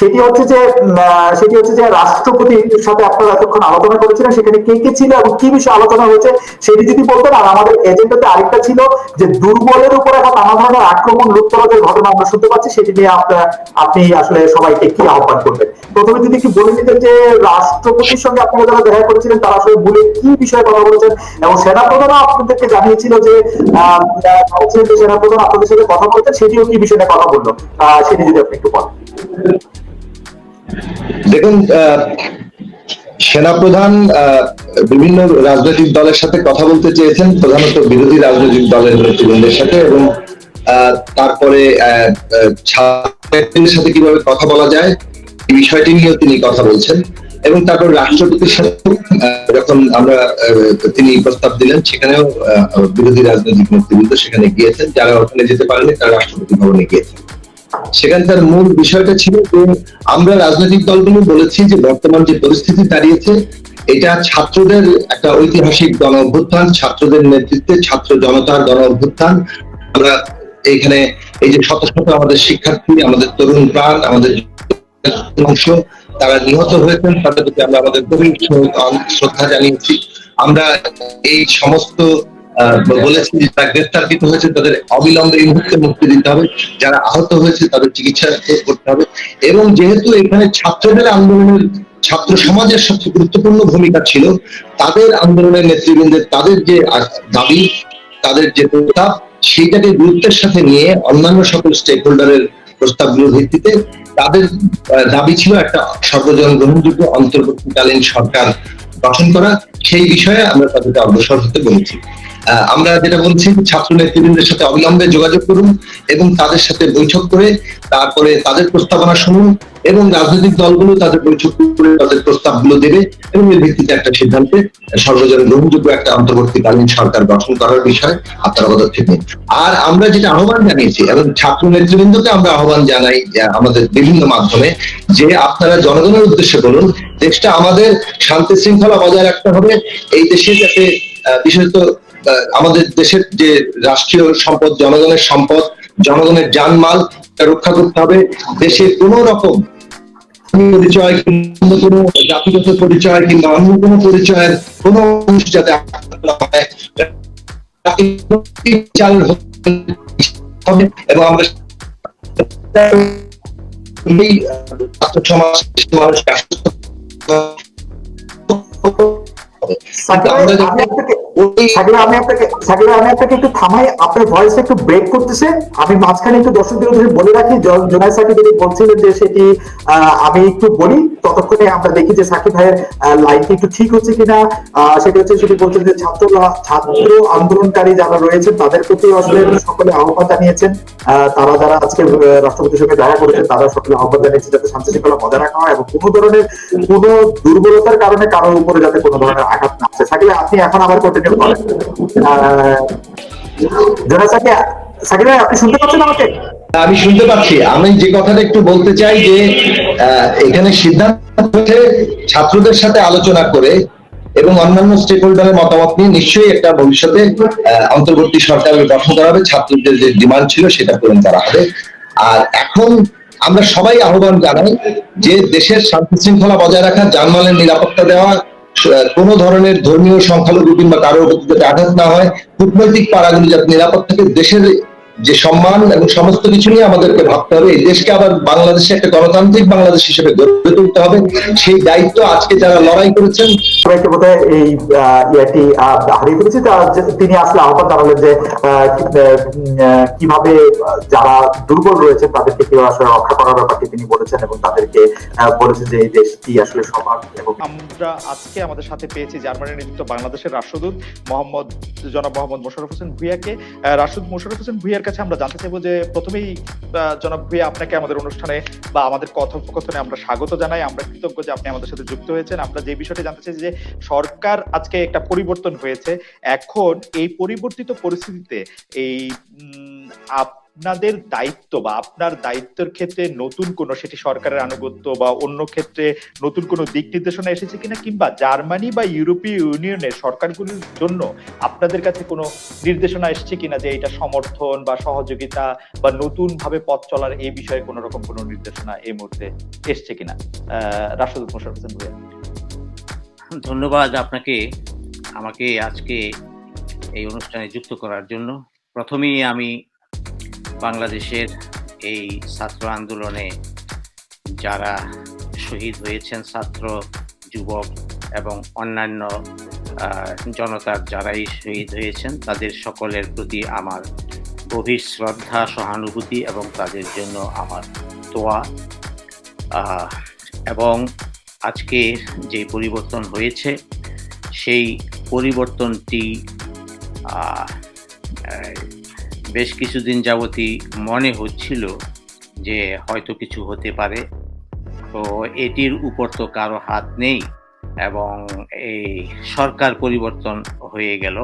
সেটি হচ্ছে যে সেটি হচ্ছে যে রাষ্ট্রপতির সাথে আপনারা এতক্ষণ আলোচনা করেছিলেন, সেখানে কে কে ছিল এবং কি বিষয়ে আলোচনা হয়েছে সেটি যদি বলতেন, আর আমাদের এজেন্ডাতে আরেকটা ছিল যে দুর্বলের উপর এখন নানা ধরনের আক্রমণ লুপ্তরাজের ঘটনা আমরা শুনতে পাচ্ছি, সেটি নিয়ে আপনি আসলে সবাইকে কি আহ্বান করবেন? প্রথমে যদি কি বলে নিতেন যে, রাষ্ট্রপতির সঙ্গে আপনারা যারা দেখা করেছিলেন, তারা আসলে মূলে কি বিষয়ে কথা বলেছেন এবং সেনাপ্রধানও আপনাদেরকে জানিয়েছিল যে সেনাপ্রধান আপনাদের সাথে কথা বলতেন সেটিও কি বিষয়ে কথা বলল? সেটি যদি আপনি একটু বলেন। দেখুন সেনাপ্রধান বিভিন্ন রাজনৈতিক দলের সাথে কথা বলতে চেয়েছেন, প্রধানত বিরোধী রাজনৈতিক দলের নেতৃবৃন্দের সাথে এবং তারপরে সাথে কীভাবে কথা বলা যায়, এই বিষয়টি নিয়েও তিনি কথা বলছেন এবং তারপর রাষ্ট্রপতির সাথে যখন আমরা তিনি প্রস্তাব দিলেন, সেখানেও বিরোধী রাজনৈতিক নেতৃবৃন্দ সেখানে গিয়েছেন, যারা ওখানে যেতে পারেনি, তারা রাষ্ট্রপতি ভবনে গিয়েছেন। সেখানকার মূল বিষয়টা ছিল যে আমরা রাজনৈতিক দলগুলো বলেছি যে বর্তমান যে পরিস্থিতি দাঁড়িয়েছে, এটা ছাত্রদের একটা ঐতিহাসিক গণ অভ্যুত্থান, ছাত্রদের নেতৃত্বে ছাত্র জনতার গণ অভ্যুত্থান। আমরা এইখানে এই যে শত শত আমাদের শিক্ষার্থী, আমাদের তরুণ প্রাণ, আমাদের অংশ, তারা নিহত হয়েছেন, তাদের প্রতি আমরা আমাদের গভীর শ্রদ্ধা জানিয়েছি। আমরা এই সমস্ত আহ, বলেছি যে যারা গ্রেফতারকৃত হয়েছে তাদের অবিলম্বে এই মুহূর্তে মুক্তি দিতে হবে। যারা আহত হয়েছে তাদের চিকিৎসা করতে হবে। এবং যেহেতু এখানে ছাত্রদের আন্দোলনের ছাত্র সমাজের সবচেয়ে গুরুত্বপূর্ণ ভূমিকা ছিল তাদের আন্দোলনের নেতৃবৃন্দের তাদের যে দাবি তাদের যে প্রস্তাব সেইটাকে গুরুত্বের সাথে নিয়ে অন্যান্য সকল স্টেক হোল্ডারের প্রস্তাবগুলোর ভিত্তিতে তাদের দাবি ছিল একটা সর্বজন গ্রহণযোগ্য অন্তর্বর্তীকালীন সরকার গঠন করা। সেই বিষয়ে আমরা তাদেরকে অগ্রসর হতে বলেছি। আমরা যেটা বলছি ছাত্র নেতৃবৃন্দের সাথে অবিলম্বে যোগাযোগ করুন এবং তাদের সাথে বৈঠক করে তারপরে তাদের প্রস্তাবনা শুনুন এবং রাজনৈতিক দলগুলো তাদের বৈঠক করে তাদের প্রস্তাবগুলো দেবে এবং এর ভিত্তিতে একটা সিদ্ধান্তে সর্বজন গ্রহণযোগ্য একটা অন্তর্বর্তীকালীন সরকার গঠন করার বিষয়ে আপনারা পদক্ষেপ আর আমরা যেটা আহ্বান জানিয়েছি, এবং ছাত্র নেতৃবৃন্দকে আমরা আহ্বান জানাই আমাদের বিভিন্ন মাধ্যমে যে আপনারা জনগণের উদ্দেশ্যে বলুন, দেশটা আমাদের শান্তি শৃঙ্খলা বজায় রাখতে হবে, এই দেশে যাতে বিশেষত আমাদের দেশের যে রাষ্ট্রীয় সম্পদ, জনগণের সম্পদ, জনগণের জানমাল রক্ষা করতে হবে। দেশে কোনো রকম পরিচয় অন্য কোনো জাতিগত পরিচয় কিংবা অন্য কোনো পরিচয়ের কোনো মানুষ যাতে এবং আমরা সমাজ মানুষকে ভাই, আমি আপনাকে আমি আপনাকে একটু থামাই আপনার ভয়েস একটু ব্রেক করতেছে। আমি মাঝখানে একটু দর্শকদের বলে রাখি জ- জোনাই সাকিব যদি বলছিলেন যে সেটি আহ, আমি একটু বলি। ততক্ষণে আমরা দেখি যে সাকিব ভাইয়ের লাইনটি একটু ঠিক হচ্ছে কিনা। সেটি হচ্ছে সেটি বলছেন যে ছাত্র ছাত্র আন্দোলনকারী যারা রয়েছেন, তাদের প্রতি আসলে সকলে আহ্বান জানিয়েছেন। তারা যারা আজকে রাষ্ট্রপতির সঙ্গে দেখা করেছেন, তারা সকলে আহ্বান জানিয়েছে যাতে শান্তি শৃঙ্খলা বজায় রাখা হয় এবং কোনো ধরনের কোনো দুর্বলতার কারণে কারোর উপরে যাতে কোনো ধরনের আঘাত না আসে। সাকিব আপনি এখন আবার কন্টিনিউ করেন। জোনাই সাকিব সাকিব আপনি শুনতে পাচ্ছেন আমাকে? আমি শুনতে পাচ্ছি। আমি যে কথাটা একটু বলতে চাই যে এখানে সিদ্ধান্ত ছাত্রদের সাথে আলোচনা করে এবং অন্যান্য স্টেক হোল্ডারের মতামত নিয়ে নিশ্চয়ই একটা ভবিষ্যতে অন্তর্বর্তী সরকারের গঠন করা হবে, ছাত্রদের যে ডিমান্ড ছিল সেটা পূরণ করা হবে। আর এখন আমরা সবাই আহ্বান জানাই যে দেশের শান্তি শৃঙ্খলা বজায় রাখা জানমালের নিরাপত্তা দেওয়া কোনো ধরনের ধর্মীয় সংখ্যালঘু কিংবা কারোর যাতে আঘাত না হয়, কূটনৈতিক পাড়াগুলি যাতে নিরাপদ থাকে, দেশের যে সম্মান এবং সমস্ত কিছু নিয়ে আমাদেরকে ভাবতে হবে। এই দেশকে আবার বাংলাদেশে একটা গণতান্ত্রিক বাংলাদেশ হিসেবে গড়ে তুলতে হবে। সেই দায়িত্ব আজকে যারা লড়াই করেছেন সবাইকে এই আহ, ইয়াটি হারিয়ে ফেলেছি তিনি আসলে আহ্বান জানালেন যে কীভাবে যারা দুর্বল রয়েছে তাদেরকে কীভাবে আসলে রক্ষা করার ব্যাপারটি তিনি বলেছেন এবং তাদেরকে আহ, বলেছেন যে এই দেশটি আসলে সমান এবং আমরা আজকে আমাদের সাথে পেয়েছি জার্মানির নেতৃত্ব বাংলাদেশের রাষ্ট্রদূত মোহাম্মদ জনাব মোহাম্মদ মোশারফ হোসেন ভুইয়াকে। রাষ্ট্রদূত মোশাররফ হোসেন ভুইয়ার কাছে আমরা জানতে চাইব যে প্রথমেই জনাব ভুইয়া, আপনাকে আমাদের অনুষ্ঠানে বা আমাদের কথোপকথনে আমরা স্বাগত জানাই। আমরা কৃতজ্ঞ যে আপনি আমাদের সাথে যুক্ত হয়েছেন। আমরা যে বিষয়টি জানতে চাইছি যে সরকার আজকে একটা পরিবর্তন হয়েছে। এখন এই পরিবর্তিত পরিস্থিতিতে এই আপনাদের দায়িত্ব বা আপনার দায়িত্বের ক্ষেত্রে নতুন কোনো সেটি সরকারের আনুগত্য বা অন্য ক্ষেত্রে নতুন কোনো দিক নির্দেশনা এসেছে কিনা কিংবা জার্মানি বা ইউরোপীয় ইউনিয়নের সরকারগুলির জন্য আপনাদের কাছে কোনো নির্দেশনা এসেছে কিনা যে এটা সমর্থন বা সহযোগিতা বা নতুন ভাবে পথ চলার এই বিষয়ে কোনো রকম কোনো নির্দেশনা এই মুহূর্তে এসছে কিনা? রাষ্ট্রদূত মোশারফ হোসেন ভূঁইয়া। ধন্যবাদ আপনাকে আমাকে আজকে এই অনুষ্ঠানে যুক্ত করার জন্য। প্রথমেই আমি বাংলাদেশের এই ছাত্র আন্দোলনে যারা শহীদ হয়েছেন, ছাত্র, যুবক এবং অন্যান্য জনতার যারাই শহীদ হয়েছেন, তাদের সকলের প্রতি আমার গভীর শ্রদ্ধা, সহানুভূতি এবং তাদের জন্য আমার দোয়া। এবং আজকে যে পরিবর্তন হয়েছে, সেই পরিবর্তনটি বেশ কিছুদিন যাবতই মনে হচ্ছিল যে হয়তো কিছু হতে পারে। তো এটির উপর তো কারও হাত নেই এবং এই সরকার পরিবর্তন হয়ে গেল।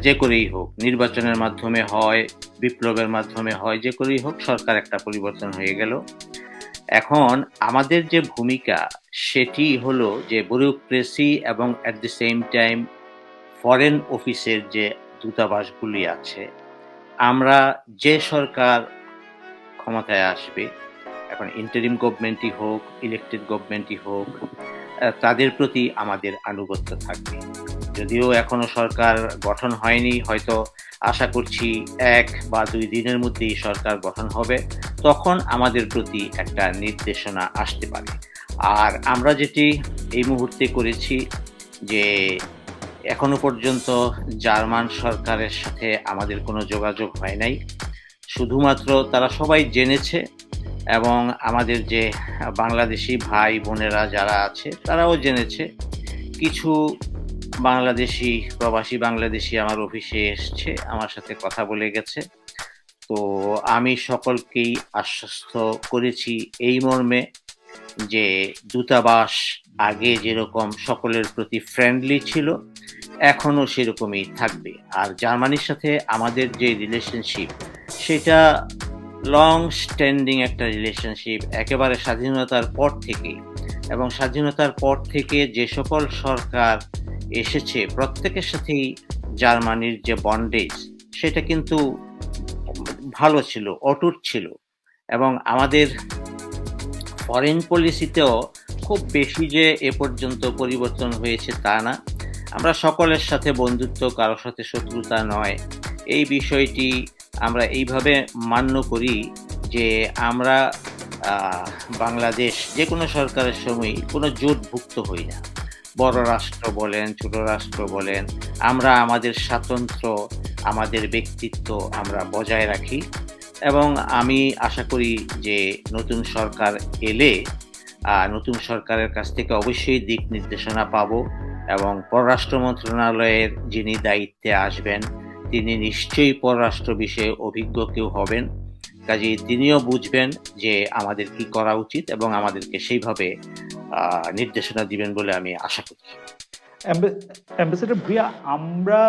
যে করেই হোক, নির্বাচনের মাধ্যমে হয়, বিপ্লবের মাধ্যমে হয়, যে করেই হোক, সরকার একটা পরিবর্তন হয়ে গেল। এখন আমাদের যে ভূমিকা, সেটি হলো যে ব্যুরোক্রেসি এবং at the same time foreign অফিসের যে দূতাবাসগুলি আছে আমরা যে সরকার ক্ষমতায় আসবে, এখন ইন্টারিম গভর্নমেন্টই হোক ইলেকটেড গভর্নমেন্টই হোক তাদের প্রতি আমাদের আনুগত্য থাকবে। যদিও এখনও সরকার গঠন হয়নি, হয়তো আশা করছি এক বা দুই দিনের মধ্যেই সরকার গঠন হবে, তখন আমাদের প্রতি একটা নির্দেশনা আসতে পারে। আর আমরা যেটি এই মুহূর্তে করেছি যে এখনও পর্যন্ত জার্মান সরকারের সাথে আমাদের কোনো যোগাযোগ হয় নাই। শুধুমাত্র তারা সবাই জেনেছে এবং আমাদের যে বাংলাদেশি ভাই বোনেরা যারা আছে, তারাও জেনেছে। কিছু বাংলাদেশি, প্রবাসী বাংলাদেশি আমার অফিসে এসছে, আমার সাথে কথা বলে গেছে। তো আমি সকলকেই আশ্বস্ত করেছি এই মর্মে। যে দূতাবাস আগে যেরকম সকলের প্রতি ফ্রেন্ডলি ছিল, এখনও সেরকমই থাকবে। আর জার্মানির সাথে আমাদের যে রিলেশনশিপ সেটা লং স্ট্যান্ডিং একটা রিলেশনশিপ একেবারে স্বাধীনতার পর থেকে। এবং স্বাধীনতার পর থেকে যে সকল সরকার এসেছে, প্রত্যেকের সাথেই জার্মানির যে বন্ডেজ সেটা কিন্তু ভালো ছিল, অটুট ছিল। এবং আমাদের ফরেন পলিসিতেও খুব বেশি যে এ পর্যন্ত পরিবর্তন হয়েছে তা না। আমরা সকলের সাথে বন্ধুত্ব কারোর সাথে শত্রুতা নয়। এই বিষয়টি আমরা এইভাবে মান্য করি যে আমরা বাংলাদেশ যে কোনো সরকারের সময় কোনো জোটভুক্ত হই না। বড় রাষ্ট্র বলেন, ছোট রাষ্ট্র বলেন, আমরা আমাদের স্বাতন্ত্র্য আমাদের ব্যক্তিত্ব আমরা বজায় রাখি। এবং আমি আশা করি যে নতুন সরকার এলে নতুন সরকারের কাছ থেকে অবশ্যই দিক নির্দেশনা পাবো এবং পররাষ্ট্র মন্ত্রণালয়ের যিনি দায়িত্বে আসবেন, তিনি নিশ্চয়ই পররাষ্ট্র বিষয়ে অভিজ্ঞ কেউ হবেন। কাজেই তিনিও বুঝবেন যে আমাদের কি করা উচিত এবং আমাদেরকে সেইভাবে নির্দেশনা দিবেন বলে আমি আশা করি অ্যাম্বাসেডর ভুইয়া আমরা,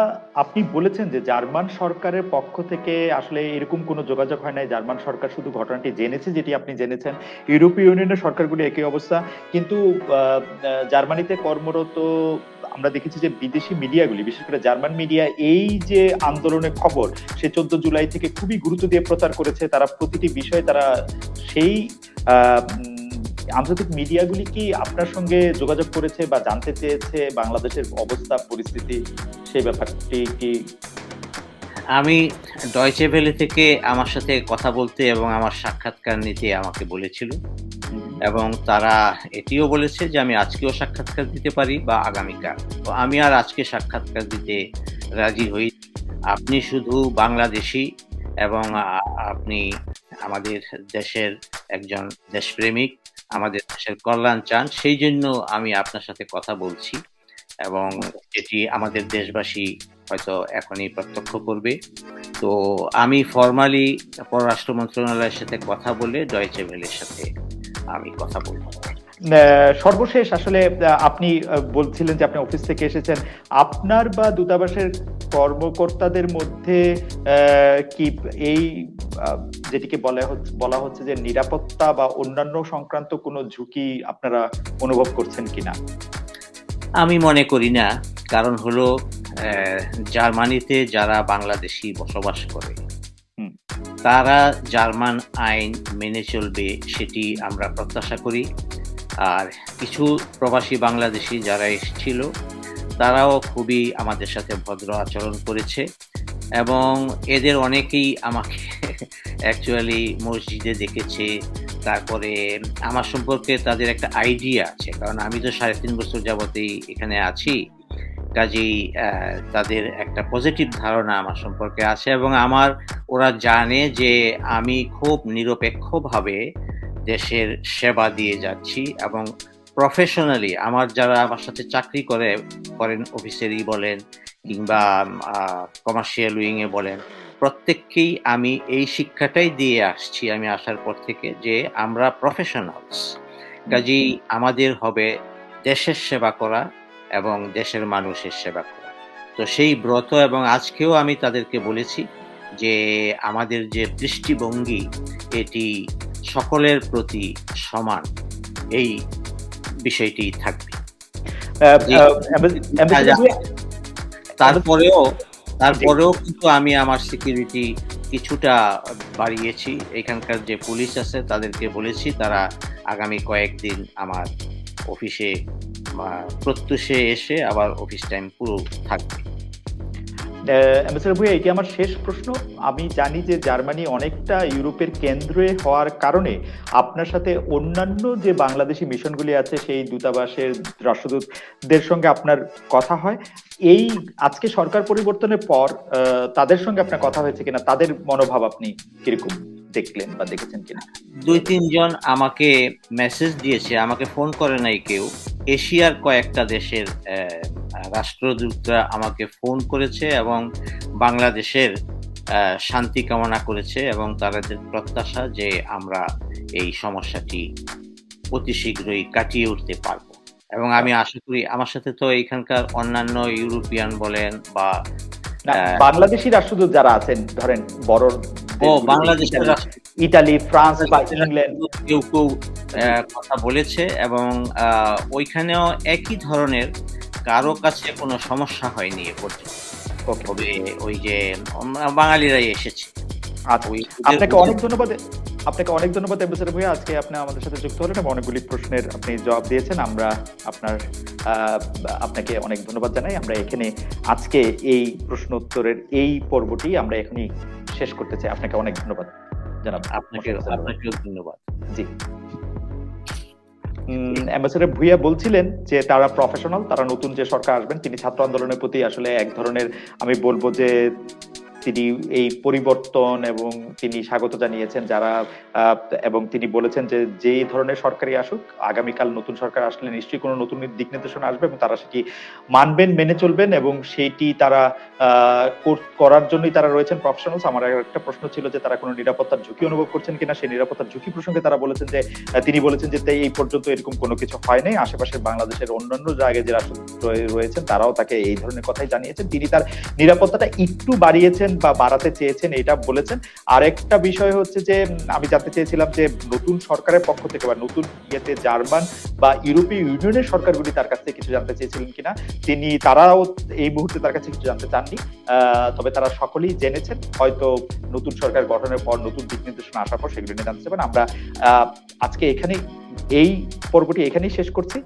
আপনি বলেছেন যে জার্মান সরকারের পক্ষ থেকে আসলে এরকম কোনো যোগাযোগ হয় নাই। জার্মান সরকার শুধু ঘটনাটি জেনেছে, যেটি আপনি জেনেছেন। ইউরোপীয় ইউনিয়নের সরকারগুলি একই অবস্থা। কিন্তু জার্মানিতে কর্মরত, আমরা দেখেছি যে বিদেশি মিডিয়াগুলি, বিশেষ করে জার্মান মিডিয়া, এই যে আন্দোলনের খবর, সে চোদ্দ জুলাই থেকে খুবই গুরুত্ব দিয়ে প্রচার করেছে। তারা প্রতিটি বিষয়ে তারা সেই আন্তর্জাতিক মিডিয়াগুলি কি আপনার সঙ্গে যোগাযোগ করেছে বা জানতে চেয়েছে বাংলাদেশের অবস্থা পরিস্থিতি সেই ব্যাপারটি কি? আমি ডয়চে ভেলে থেকে আমার সাথে কথা বলতে এবং আমার সাক্ষাৎকার নিতে আমাকে বলেছিল। এবং তারা এটিও বলেছে যে আমি আজকেও সাক্ষাৎকার দিতে পারি বা আগামীকাল। তো আমি আর আজকে সাক্ষাৎকার দিতে রাজি হই আপনি শুধু বাংলাদেশি এবং আপনি আমাদের দেশের একজন দেশপ্রেমিক। আমাদের দেশের কল্যাণ চান, সেই জন্য আমি আপনার সাথে কথা বলছি এবং এটি আমাদের দেশবাসী হয়তো এখনই প্রত্যক্ষ করবে। তো আমি ফর্মালি পররাষ্ট্র মন্ত্রণালয়ের সাথে কথা বলে ডয়চে ভেলের সাথে আমি কথা বলব। সর্বশেষ আসলে আপনি বলছিলেন যে আপনি অফিস থেকে এসেছেন। আপনার বা দূতাবাসের কর্মকর্তাদের মধ্যে কি এই যেটিকে বলা হচ্ছে বলা হচ্ছে যে নিরাপত্তা বা অন্যান্য সংক্রান্ত কোনো ঝুঁকি আপনারা অনুভব করছেন কিনা? আমি মনে করি না। কারণ হলো আহ, জার্মানিতে যারা বাংলাদেশি বসবাস করে। তারা জার্মান আইন মেনে চলবে সেটি আমরা প্রত্যাশা করি। আর কিছু প্রবাসী বাংলাদেশি যারা এসেছিল, তারাও খুবই আমাদের সাথে ভদ্র আচরণ করেছে এবং এদের অনেকেই আমাকে অ্যাকচুয়ালি মসজিদে দেখেছে। তারপরে আমার সম্পর্কে তাদের একটা আইডিয়া আছে, কারণ আমি তো সাড়ে তিন বছর যাবতেই এখানে আছি। কাজেই তাদের একটা পজিটিভ ধারণা আমার সম্পর্কে আছে এবং আমার ওরা জানে যে আমি খুব নিরপেক্ষভাবে দেশের সেবা দিয়ে যাচ্ছি এবং প্রফেশনালি আমার যারা আমার সাথে চাকরি করে ফরেন অফিসেরই বলেন কিংবা কমার্শিয়াল উইংয়ে বলেন, প্রত্যেককেই আমি এই শিক্ষাটাই দিয়ে আসছি আমি আসার পর থেকে যে আমরা প্রফেশনালস কাজেই আমাদের হবে দেশের সেবা করা এবং দেশের মানুষের সেবা করা। তো সেই ব্রত এবং আজকেও আমি তাদেরকে বলেছি যে আমাদের যে দৃষ্টিভঙ্গি, এটি সকলের প্রতি সমান এই বিষয়টি থাকবে। তারপরেও তারপরেও কিন্তু আমি আমার সিকিউরিটি কিছুটা বাড়িয়েছি। এখানকার যে পুলিশ আছে তাদেরকে বলেছি তারা আগামী কয়েকদিন আমার অফিসে প্রত্যুষে এসে আবার অফিস টাইম পুরো থাকবে। অ্যাম্বাসেডর ভাইয়া, এটি আমার শেষ প্রশ্ন। আমি জানি যে জার্মানি অনেকটা ইউরোপের কেন্দ্রে হওয়ার কারণে আপনার সাথে অন্যান্য যে বাংলাদেশি মিশনগুলি আছে, সেই দূতাবাসের রাষ্ট্রদূতদের সঙ্গে আপনার কথা হয়। এই আজকে সরকার পরিবর্তনের পর তাদের সঙ্গে আপনার কথা হয়েছে কিনা, তাদের মনোভাব আপনি কীরকম দেখলেন বা দেখেছেন কিনা? দুই, তিনজন আমাকে মেসেজ দিয়েছে, আমাকে ফোন করে নাই কেউ। এশিয়ার কয়েকটা দেশের রাষ্ট্রদূতরা আমাকে ফোন করেছে এবং বাংলাদেশের শান্তি কামনা করেছে এবং তাদের প্রত্যাশা যে আমরা এই সমস্যাটি অতি শীঘ্রই কাটিয়ে উঠতে পারব। এবং আমি আশা করি আমার সাথে তো এখানকার অন্যান্য ইউরোপিয়ান বলেন বা বাংলাদেশি রাষ্ট্রদূত যারা আছেন ধরেন বড় ও বাংলাদেশের ইতালি- ফ্রান্স বা ইংল্যান্ড। কেউ কেউ কথা বলেছে এবং আহ, ওইখানেও একই ধরনের কারও কাছে কোনো সমস্যা হয়নি এ পর্যন্ত। তবে ওই যে বাঙালিরাই এসেছে। আপনাকে অনেক ধন্যবাদ। আপনাকে অনেক ধন্যবাদ এমবিসির ভাইয়া। আজকে আপনি আমাদের সাথে যুক্ত হলেন এবং অনেকগুলি প্রশ্নের আপনি জবাব দিয়েছেন। আমরা আপনার আপনাকে অনেক ধন্যবাদ জানাই। আমরা এখানে আজকে এই প্রশ্ন উত্তরের এই পর্বটি আমরা এখনই শেষ করতে চাই। আপনাকে অনেক ধন্যবাদ জানাব। আপনাকে আপনাকেও ধন্যবাদ। জি। অ্যাম্বাসেডর ভুইয়া বলছিলেন যে তারা প্রফেশনাল তারা নতুন যে সরকার আসবেন, তিনি ছাত্র আন্দোলনের প্রতি আসলে এক ধরনের, আমি বলব যে তিনি এই পরিবর্তন এবং তিনি স্বাগত জানিয়েছেন যারা এবং তিনি বলেছেন যে যে ধরনের সরকারই আসুক, আগামীকাল নতুন সরকার আসলে নিশ্চয়ই কোনো নতুন দিক নির্দেশনা আসবে এবং তারা সেটি মানবেন, মেনে চলবেন এবং সেইটি তারা করার জন্যই তারা রয়েছেন প্রফেশনালস আমার একটা প্রশ্ন ছিল যে তারা কোনো নিরাপত্তার ঝুঁকি অনুভব করছেন কিনা? সেই নিরাপত্তার ঝুঁকি প্রসঙ্গে তারা বলেছেন যে তিনি বলেছেন যে এই পর্যন্ত এরকম কোনো কিছু হয় নাই। আশেপাশের বাংলাদেশের অন্যান্য জায়গায় যে রাষ্ট্র রয়েছেন, তারাও তাকে এই ধরনের কথাই জানিয়েছেন। তিনি তার নিরাপত্তাটা একটু বাড়িয়েছেন বা বাড়াতে চেয়েছেন এটা বলেছেন। আরেকটা বিষয় হচ্ছে যে, আমি জানতে চেয়েছিলাম যে, নতুন সরকারের পক্ষ থেকে বা নতুন ইয়েতে জার্মান বা ইউরোপীয় ইউনিয়নের সরকারগুলি তার কাছ থেকে কিছু জানতে চেয়েছিলেন কিনা, তিনি, তারাও এই মুহূর্তে তার কাছে কিছু জানতে চাননি। তবে তারা সকলেই জেনেছেন, হয়তো নতুন সরকার গঠনের পর নতুন দিক নির্দেশনা আসার পর সেগুলি নিয়ে জানতে চাবেন আমরা আজকে এখানে এই পর্বটি এখানেই শেষ করছি।